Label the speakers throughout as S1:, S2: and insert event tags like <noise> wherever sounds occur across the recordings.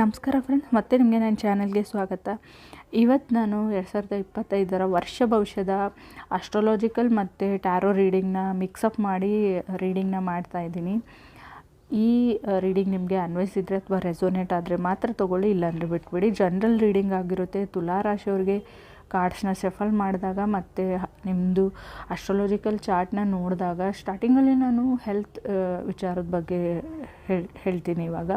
S1: ನಮಸ್ಕಾರ ಫ್ರೆಂಡ್ಸ್ ಮತ್ತೆ ನಿಮಗೆ ನನ್ನ ಚಾನಲ್ಗೆ ಸ್ವಾಗತ. ಇವತ್ತು ನಾನು ಎರಡು ಸಾವಿರದ ಇಪ್ಪತ್ತೈದರ ವರ್ಷ ಭವಿಷ್ಯದ ಅಸ್ಟ್ರಾಲಜಿಕಲ್ ಮತ್ತು ಟ್ಯಾರೋ ರೀಡಿಂಗ್ನ ಮಿಕ್ಸಪ್ ಮಾಡಿ ರೀಡಿಂಗ್ನ ಮಾಡ್ತಾ ಇದ್ದೀನಿ. ಈ ರೀಡಿಂಗ್ ನಿಮಗೆ ಅನ್ವಯಿಸಿದರೆ ಅಥವಾ ರೆಸೋನೇಟ್ ಆದರೆ ಮಾತ್ರ ತೊಗೊಳ್ಳಿ, ಇಲ್ಲಾಂದರೆ ಬಿಟ್ಬಿಡಿ. ಜನರಲ್ ರೀಡಿಂಗ್ ಆಗಿರುತ್ತೆ. ತುಲಾ ರಾಶಿಯವ್ರಿಗೆ ಕಾರ್ಡ್ಸ್ನ ಶಫಲ್ ಮಾಡಿದಾಗ ಮತ್ತು ನಿಮ್ಮದು ಅಸ್ಟ್ರಾಲಜಿಕಲ್ ಚಾರ್ಟ್ನ ನೋಡಿದಾಗ ಸ್ಟಾರ್ಟಿಂಗಲ್ಲಿ ನಾನು ಹೆಲ್ತ್ ವಿಚಾರದ ಬಗ್ಗೆ ಹೇಳ್ ಹೇಳ್ತೀನಿ ಇವಾಗ.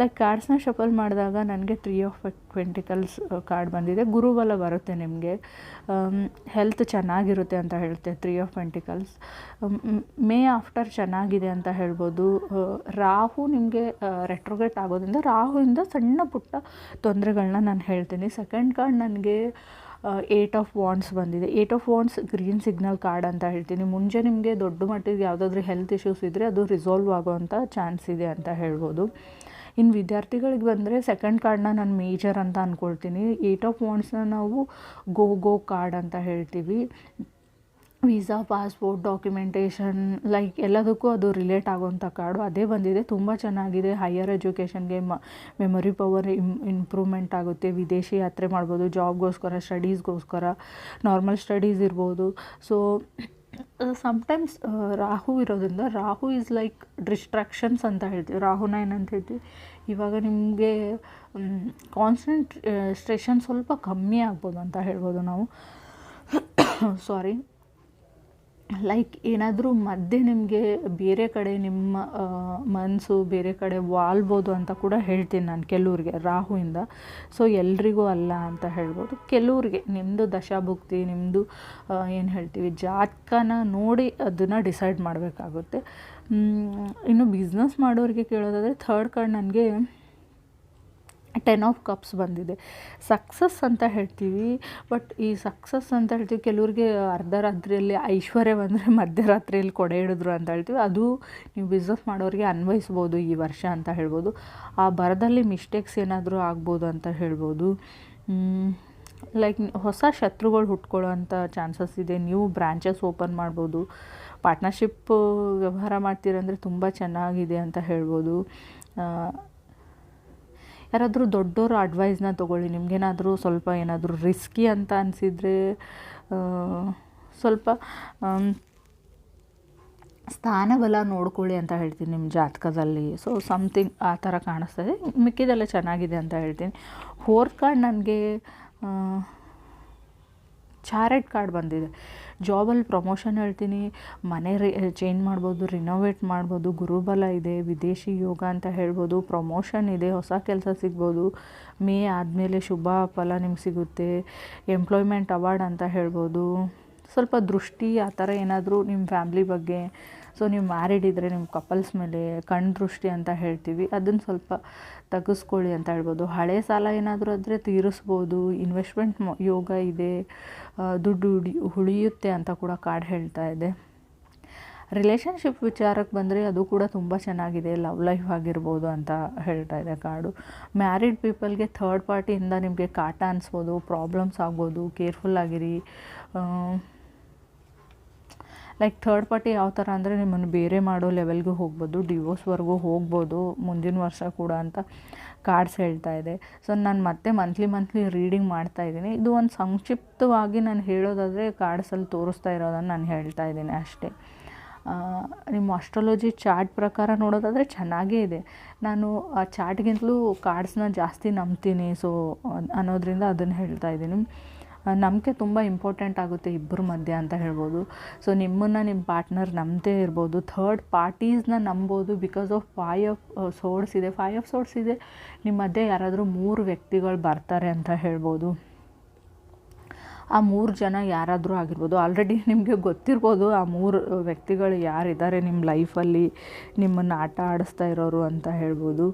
S1: ಲೈಕ್ ಕಾರ್ಡ್ಸ್ನ ಶಫಲ್ ಮಾಡಿದಾಗ ನನಗೆ ತ್ರೀ ಆಫ್ ಕ್ವೆಂಟಿಕಲ್ಸ್ ಕಾರ್ಡ್ ಬಂದಿದೆ. ಗುರುಬಲ ಬರುತ್ತೆ ನಿಮಗೆ. ಹೆಲ್ತ್ ಚೆನ್ನಾಗಿರುತ್ತೆ ಅಂತ ಹೇಳುತ್ತೆ three of pentacles may after ಚೆನ್ನಾಗಿದೆ ಅಂತ ಹೇಳ್ಬೋದು. ರಾಹು ನಿಮಗೆ ರೆಟ್ರೋಗೇಟ್ ಆಗೋದ್ರಿಂದ ರಾಹುವಿಂದ ಸಣ್ಣ ಪುಟ್ಟ ತೊಂದರೆಗಳನ್ನ ನಾನು ಹೇಳ್ತೀನಿ. ಸೆಕೆಂಡ್ ಕಾರ್ಡ್ ನನಗೆ ಏಟ್ ಆಫ್ ವಾಂಡ್ಸ್ ಬಂದಿದೆ. Eight of wands green signal card ಅಂತ ಹೇಳ್ತೀನಿ. ಮುಂಚೆ ನಿಮಗೆ ದೊಡ್ಡ ಮಟ್ಟಿಗೆ ಯಾವುದಾದ್ರೂ ಹೆಲ್ತ್ ಇಶ್ಯೂಸ್ ಇದ್ದರೆ ಅದು ರಿಸಾಲ್ವ್ ಆಗೋವಂಥ ಚಾನ್ಸ್ ಇದೆ ಅಂತ ಹೇಳ್ಬೋದು. ಇನ್ನು ವಿದ್ಯಾರ್ಥಿಗಳಿಗೆ ಬಂದರೆ ಸೆಕೆಂಡ್ ಕಾರ್ಡ್ನ ನಾನು ಮೇಜರ್ ಅಂತ ಅಂದ್ಕೊಳ್ತೀನಿ ಏಟ್ ಆಫ್ ವಾಂಡ್ಸ್ನ ನಾವು ಗೋ ಗೋ ಕಾರ್ಡ್ ಅಂತ ಹೇಳ್ತೀವಿ. ವೀಸಾ ಪಾಸ್ಪೋರ್ಟ್ ಡಾಕ್ಯುಮೆಂಟೇಷನ್ ಲೈಕ್ ಎಲ್ಲದಕ್ಕೂ ಅದು ರಿಲೇಟ್ ಆಗೋವಂಥ ಕಾರ್ಡು ಅದೇ ಬಂದಿದೆ. ತುಂಬ ಚೆನ್ನಾಗಿದೆ. ಹೈಯರ್ ಎಜುಕೇಷನ್ಗೆ ಮ ಮೆಮೊರಿ ಪವರ್ ಇಂ ಇಂಪ್ರೂವ್ಮೆಂಟ್ ಆಗುತ್ತೆ. ವಿದೇಶಿ ಯಾತ್ರೆ ಮಾಡ್ಬೋದು. ಜಾಬ್ಗೋಸ್ಕರ ಸ್ಟಡೀಸ್ಗೋಸ್ಕರ ನಾರ್ಮಲ್ ಸ್ಟಡೀಸ್ ಇರ್ಬೋದು. ಸೊ ಸಮ್ಟೈಮ್ಸ್ ರಾಹು ಇರೋದ್ರಿಂದ ರಾಹು ಈಸ್ ಲೈಕ್ ಡಿಸ್ಟ್ರಾಕ್ಷನ್ಸ್ ಅಂತ ಹೇಳ್ತೀವಿ. ರಾಹುನ ಏನಂತ ಹೇಳ್ತೀವಿ. ಇವಾಗ ನಿಮಗೆ ಕಾನ್ಸಂಟ್ರೇಷನ್ ಸ್ಟ್ರೇಷನ್ ಸ್ವಲ್ಪ ಕಮ್ಮಿ ಆಗ್ಬೋದು ಅಂತ ಹೇಳ್ಬೋದು ನಾವು. <coughs> ಸಾರಿ ಲೈಕ್ ಏನಾದರೂ ಮಧ್ಯೆ ನಿಮಗೆ ಬೇರೆ ಕಡೆ ನಿಮ್ಮ ಮನಸ್ಸು ಬೇರೆ ಕಡೆ ವಾಲ್ಬೋದು ಅಂತ ಕೂಡ ಹೇಳ್ತೀನಿ ನಾನು ಕೆಲವ್ರಿಗೆ ರಾಹುವಿಂದ. ಸೊ ಎಲ್ರಿಗೂ ಅಲ್ಲ ಅಂತ ಹೇಳ್ಬೋದು. ಕೆಲವ್ರಿಗೆ ನಿಮ್ಮದು ದಶಾಭುಕ್ತಿ ನಿಮ್ಮದು ಏನು ಹೇಳ್ತೀವಿ, ಜಾತಕನ ನೋಡಿ ಅದನ್ನು ಡಿಸೈಡ್ ಮಾಡಬೇಕಾಗುತ್ತೆ. ಇನ್ನು ಬಿಸ್ನೆಸ್ ಮಾಡೋರಿಗೆ ಕೇಳೋದಾದರೆ ಥರ್ಡ್ ಕಾರ್ಡ್ ನನಗೆ ಟೆನ್ ಆಫ್ ಕಪ್ಸ್ ಬಂದಿದೆ. ಸಕ್ಸಸ್ ಅಂತ ಹೇಳ್ತೀವಿ ಬಟ್ ಈ ಸಕ್ಸಸ್ ಅಂತ ಹೇಳ್ತೀವಿ, ಕೆಲವ್ರಿಗೆ ಅರ್ಧ ರಾತ್ರಿಯಲ್ಲಿ ಐಶ್ವರ್ಯ ಬಂದರೆ ಮಧ್ಯರಾತ್ರಿಯಲ್ಲಿ ಕೊಡೆ ಹಿಡಿದ್ರು ಅಂತ ಹೇಳ್ತೀವಿ. ಅದು ನೀವು ಬಿಸ್ನೆಸ್ ಮಾಡೋರಿಗೆ ಅನ್ವಯಿಸ್ಬೋದು ಈ ವರ್ಷ ಅಂತ ಹೇಳ್ಬೋದು. ಆ ಬರದಲ್ಲಿ ಮಿಸ್ಟೇಕ್ಸ್ ಏನಾದರೂ ಆಗ್ಬೋದು ಅಂತ ಹೇಳ್ಬೋದು. ಲೈಕ್ ಹೊಸ ಶತ್ರುಗಳು ಹುಟ್ಕೊಳ್ಳೋ ಅಂಥ ಚಾನ್ಸಸ್ ಇದೆ. ನೀವು ಬ್ರ್ಯಾಂಚಸ್ ಓಪನ್ ಮಾಡ್ಬೋದು. ಪಾರ್ಟ್ನರ್ಶಿಪ್ ವ್ಯವಹಾರ ಮಾಡ್ತೀರಂದರೆ ತುಂಬ ಚೆನ್ನಾಗಿದೆ ಅಂತ ಹೇಳ್ಬೋದು. ಯಾರಾದರೂ ದೊಡ್ಡವರು ಅಡ್ವೈಸ್ನ ತೊಗೊಳ್ಳಿ. ನಿಮಗೇನಾದರೂ ಸ್ವಲ್ಪ ಏನಾದರೂ ರಿಸ್ಕಿ ಅಂತ ಅನಿಸಿದರೆ ಸ್ವಲ್ಪ ಸ್ಥಾನಬಲ ನೋಡ್ಕೊಳ್ಳಿ ಅಂತ ಹೇಳ್ತೀನಿ ನಿಮ್ಮ ಜಾತಕದಲ್ಲಿ. ಸೊ ಸಮಥಿಂಗ್ ಆ ಥರ ಕಾಣಿಸ್ತದೆ ಮಿಕ್ಕಿದೆಲ್ಲ ಚೆನ್ನಾಗಿದೆ ಅಂತ ಹೇಳ್ತೀನಿ. ಫೋರ್ತ್ ಕಾರ್ಡ್ ನನಗೆ ಚಾರೆಟ್ ಕಾರ್ಡ್ ಬಂದಿದೆ. ಜಾಬಲ್ಲಿ ಪ್ರಮೋಷನ್ ಹೇಳ್ತೀನಿ, ಮನೆ ರಿ ಚೇಂಜ್ ಮಾಡ್ಬೋದು ರಿನೋವೇಟ್ ಮಾಡ್ಬೋದು, ಗುರುಬಲ ಇದೆ, ವಿದೇಶಿ ಯೋಗ ಅಂತ ಹೇಳ್ಬೋದು ಪ್ರಮೋಷನ್ ಇದೆ, ಹೊಸ ಕೆಲಸ ಸಿಗ್ಬೋದು, ಮೇ ಆದಮೇಲೆ ಶುಭ ಫಲ ನಿಮ್ಗೆ ಸಿಗುತ್ತೆ ಎಂಪ್ಲಾಯ್ಮೆಂಟ್ ಅವಾರ್ಡ್ ಅಂತ ಹೇಳ್ಬೋದು. ಸ್ವಲ್ಪ ದೃಷ್ಟಿ, ಆ ಥರ ಏನಾದರೂ ನಿಮ್ಮ ಫ್ಯಾಮ್ಲಿ ಬಗ್ಗೆ ಸೊ ನೀವು ಮ್ಯಾರಿಡ್ ಇದ್ದರೆ ನಿಮ್ಮ ಕಪಲ್ಸ್ ಮೇಲೆ ಕಣ್ಣು ದೃಷ್ಟಿ ಅಂತ ಹೇಳ್ತೀವಿ. ಅದನ್ನು ಸ್ವಲ್ಪ ತೆಗೆಸ್ಕೊಳ್ಳಿ ಅಂತ ಹೇಳ್ಬೋದು. ಹಳೆ ಸಾಲ ಏನಾದರೂ ಆದರೆ ತೀರಿಸ್ಬೋದು. ಇನ್ವೆಸ್ಟ್ಮೆಂಟ್ ಯೋಗ ಇದೆ. ದುಡ್ಡು ಉಳಿಯುತ್ತೆ ಅಂತ ಕೂಡ ಕಾರ್ಡ್ ಹೇಳ್ತಾ ಇದೆ. ರಿಲೇಷನ್ಶಿಪ್ ವಿಚಾರಕ್ಕೆ ಬಂದರೆ ಅದು ಕೂಡ ತುಂಬ ಚೆನ್ನಾಗಿದೆ. ಲವ್ ಲೈಫ್ ಆಗಿರ್ಬೋದು ಅಂತ ಹೇಳ್ತಾ ಇದೆ ಕಾರ್ಡು ಮ್ಯಾರಿಡ್ ಪೀಪಲ್ಗೆ ಥರ್ಡ್ ಪಾರ್ಟಿಯಿಂದ ನಿಮಗೆ ಕಾಟ ಅನಿಸ್ಬೋದು. ಪ್ರಾಬ್ಲಮ್ಸ್ ಆಗ್ಬೋದು. ಕೇರ್ಫುಲ್ ಆಗಿರಿ. ಲೈಕ್ ಥರ್ಡ್ ಪಾರ್ಟಿ ಯಾವ ಥರ ಅಂದರೆ ನಿಮ್ಮನ್ನು ಬೇರೆ ಮಾಡೋ ಲೆವೆಲ್ಗೂ ಹೋಗ್ಬೋದು ಡಿವೋರ್ಸ್ವರೆಗೂ ಹೋಗ್ಬೋದು, ಮುಂದಿನ ವರ್ಷ ಕೂಡ ಅಂತ ಕಾರ್ಡ್ಸ್ ಹೇಳ್ತಾ ಇದೆ. ಸೊ ನಾನು ಮತ್ತೆ ಮಂತ್ಲಿ ಮಂತ್ಲಿ ರೀಡಿಂಗ್ ಮಾಡ್ತಾ ಇದ್ದೀನಿ. ಇದು ಒಂದು ಸಂಕ್ಷಿಪ್ತವಾಗಿ ನಾನು ಹೇಳೋದಾದರೆ ಕಾರ್ಡ್ಸಲ್ಲಿ ತೋರಿಸ್ತಾ ಇರೋದನ್ನು ನಾನು ಹೇಳ್ತಾ ಇದ್ದೀನಿ ಅಷ್ಟೇ. ನಿಮ್ಮ ಅಸ್ಟ್ರಾಲಜಿ ಚಾರ್ಟ್ ಪ್ರಕಾರ ನೋಡೋದಾದರೆ ಚೆನ್ನಾಗೇ ಇದೆ. ನಾನು ಆ ಚಾರ್ಟ್ಗಿಂತಲೂ ಕಾರ್ಡ್ಸ್ನ ಜಾಸ್ತಿ ನಂಬ್ತೀನಿ. ಸೊ ಅನ್ನೋದರಿಂದ ಅದನ್ನು ಹೇಳ್ತಾ ಇದ್ದೀನಿ. ನಂಬಿಕೆ ತುಂಬ ಇಂಪಾರ್ಟೆಂಟ್ ಆಗುತ್ತೆ ಇಬ್ಬರ ಮಧ್ಯೆ ಅಂತ ಹೇಳ್ಬೋದು. ಸೊ ನಿಮ್ಮನ್ನು ನಿಮ್ಮ ಪಾರ್ಟ್ನರ್ ನಂಬದೇ ಇರ್ಬೋದು. ಥರ್ಡ್ ಪಾರ್ಟೀಸ್ನ ನಂಬೋದು because of five of swords ಇದೆ. ಫೈ ಆಫ್ ಸೋರ್ಸ್ ಇದೆ. ನಿಮ್ಮ ಮಧ್ಯೆ ಯಾರಾದರೂ ಮೂರು ವ್ಯಕ್ತಿಗಳು ಬರ್ತಾರೆ ಅಂತ ಹೇಳ್ಬೋದು. ಆ ಮೂರು ಜನ ಯಾರಾದರೂ ಆಗಿರ್ಬೋದು. ಆಲ್ರೆಡಿ ನಿಮಗೆ ಗೊತ್ತಿರ್ಬೋದು ಆ ಮೂರು ವ್ಯಕ್ತಿಗಳು ಯಾರಿದ್ದಾರೆ ನಿಮ್ಮ ಲೈಫಲ್ಲಿ ನಿಮ್ಮನ್ನು ಆಟ ಆಡಿಸ್ತಾ ಇರೋರು ಅಂತ ಹೇಳ್ಬೋದು.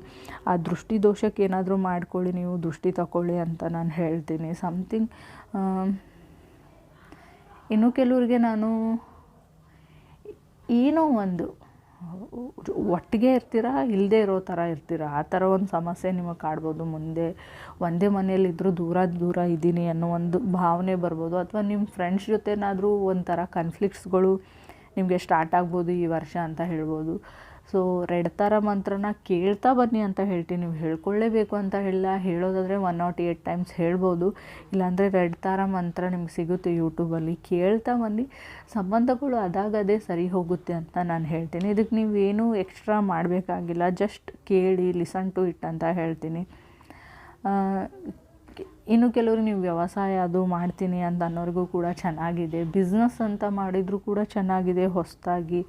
S1: ಆ ದೃಷ್ಟಿ ದೋಷಕ್ಕೆ ಏನಾದರೂ ಮಾಡ್ಕೊಳ್ಳಿ, ನೀವು ದೃಷ್ಟಿ ತಗೊಳ್ಳಿ ಅಂತ ನಾನು ಹೇಳ್ತೀನಿ. ಸಮಥಿಂಗ್ ಇನ್ನು ಕೆಲವ್ರಿಗೆ ನಾನು, ಏನೋ ಒಂದು ಒಟ್ಟಿಗೆ ಇರ್ತೀರಾ? ಇಲ್ಲದೇ ಇರೋ ಥರ ಇರ್ತೀರಾ? ಆ ಥರ ಒಂದು ಸಮಸ್ಯೆ ನಿಮಗೆ ಕಾಡ್ಬೋದು. ಮುಂದೆ ಒಂದೇ ಮನೆಯಲ್ಲಿದ್ದರೂ ದೂರ ದೂರ ಇದ್ದೀನಿ ಅನ್ನೋ ಒಂದು ಭಾವನೆ ಬರ್ಬೋದು. ಅಥವಾ ನಿಮ್ಮ ಫ್ರೆಂಡ್ಸ್ ಜೊತೆನಾದರೂ ಒಂಥರ ಕನ್ಫ್ಲಿಕ್ಟ್ಸ್ಗಳು ನಿಮಗೆ ಸ್ಟಾರ್ಟ್ ಆಗ್ಬೋದು ಈ ವರ್ಷ ಅಂತ ಹೇಳ್ಬೋದು. ಸೊ ರೆಡ್ ತಾರ ಮಂತ್ರನ ಕೇಳ್ತಾ ಬನ್ನಿ ಅಂತ ಹೇಳ್ತೀನಿ. ನೀವು ಹೇಳ್ಕೊಳ್ಳೇಬೇಕು ಅಂತ ಹೇಳಿಲ್ಲ ಹೇಳೋದಾದರೆ ಒನ್ ನಾಟ್ ಏಯ್ಟ್ ಟೈಮ್ಸ್ ಹೇಳ್ಬೋದು. ಇಲ್ಲಾಂದರೆ ರೆಡ್ ತಾರ ಮಂತ್ರ ನಿಮ್ಗೆ ಸಿಗುತ್ತೆ ಯೂಟ್ಯೂಬಲ್ಲಿ ಕೇಳ್ತಾ ಬನ್ನಿ. ಸಂಬಂಧಗಳು ಅದಾಗದೇ ಸರಿ ಹೋಗುತ್ತೆ ಅಂತ ನಾನು ಹೇಳ್ತೀನಿ. ಇದಕ್ಕೆ ನೀವೇನು ಎಕ್ಸ್ಟ್ರಾ ಮಾಡಬೇಕಾಗಿಲ್ಲ. ಜಸ್ಟ್ ಕೇಳಿ ಲಿಸನ್ ಟು ಇಟ್ ಅಂತ ಹೇಳ್ತೀನಿ. ಇನ್ನು ಕೆಲವರು ನೀವು ವ್ಯವಸಾಯ ಅದು ಮಾಡ್ತೀನಿ ಅಂತ ಅನ್ನೋರಿಗೂ ಕೂಡ ಚೆನ್ನಾಗಿದೆ. ಬಿಸ್ನೆಸ್ ಅಂತ ಮಾಡಿದರೂ ಕೂಡ ಚೆನ್ನಾಗಿದೆ. ಹೊಸದಾಗಿ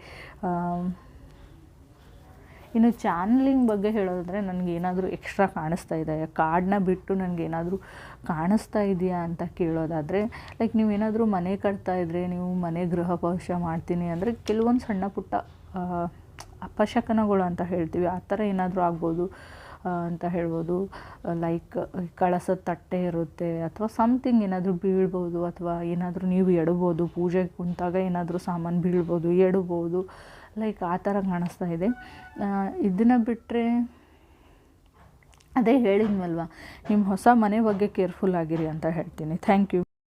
S1: ಇನ್ನು ಚಾನಲಿಂಗ್ ಬಗ್ಗೆ ಹೇಳೋದಾದರೆ ನನಗೆ ಏನಾದರೂ ಎಕ್ಸ್ಟ್ರಾ ಕಾಣಿಸ್ತಾ ಇದೆ. ಕಾರ್ಡ್ನ ಬಿಟ್ಟು ನನಗೆ ಏನಾದರೂ ಕಾಣಿಸ್ತಾ ಇದೆಯಾ ಅಂತ ಕೇಳೋದಾದರೆ ಲೈಕ್ ನೀವೇನಾದರೂ ಮನೆ ಕಟ್ತಾ ಇದ್ದರೆ ನೀವು ಮನೆ ಗೃಹ ಪ್ರವೇಶ ಮಾಡ್ತೀನಿ ಅಂದರೆ, ಕೆಲವೊಂದು ಸಣ್ಣ ಪುಟ್ಟ ಅಪಶಕನಗಳು ಅಂತ ಹೇಳ್ತೀವಿ. ಆ ಥರ ಏನಾದರೂ ಆಗ್ಬೋದು ಅಂತ ಹೇಳ್ಬೋದು. ಲೈಕ್ ಕಳಸದ ತಟ್ಟೆ ಇರುತ್ತೆ ಅಥವಾ ಸಮಥಿಂಗ್ ಏನಾದರೂ ಬೀಳ್ಬೋದು ಅಥವಾ ಏನಾದರೂ ನೀವು ಎಡಬೋದು ಪೂಜೆಗೆ ಕುಂತಾಗ ಏನಾದರೂ ಸಾಮಾನು ಬೀಳ್ಬೋದು, ಎಡಬೋದು. ಲೈಕ್ ಆ ಥರ ಕಾಣಿಸ್ತಾ ಇದೆ. ಇದನ್ನು ಬಿಟ್ಟರೆ ಅದೇ ಹೇಳಿದ್ನಲ್ವ, ನಿಮ್ಮ ಹೊಸ ಮನೆ ಬಗ್ಗೆ ಕೇರ್ಫುಲ್ ಆಗಿರಿ ಅಂತ ಹೇಳ್ತೀನಿ. Thank you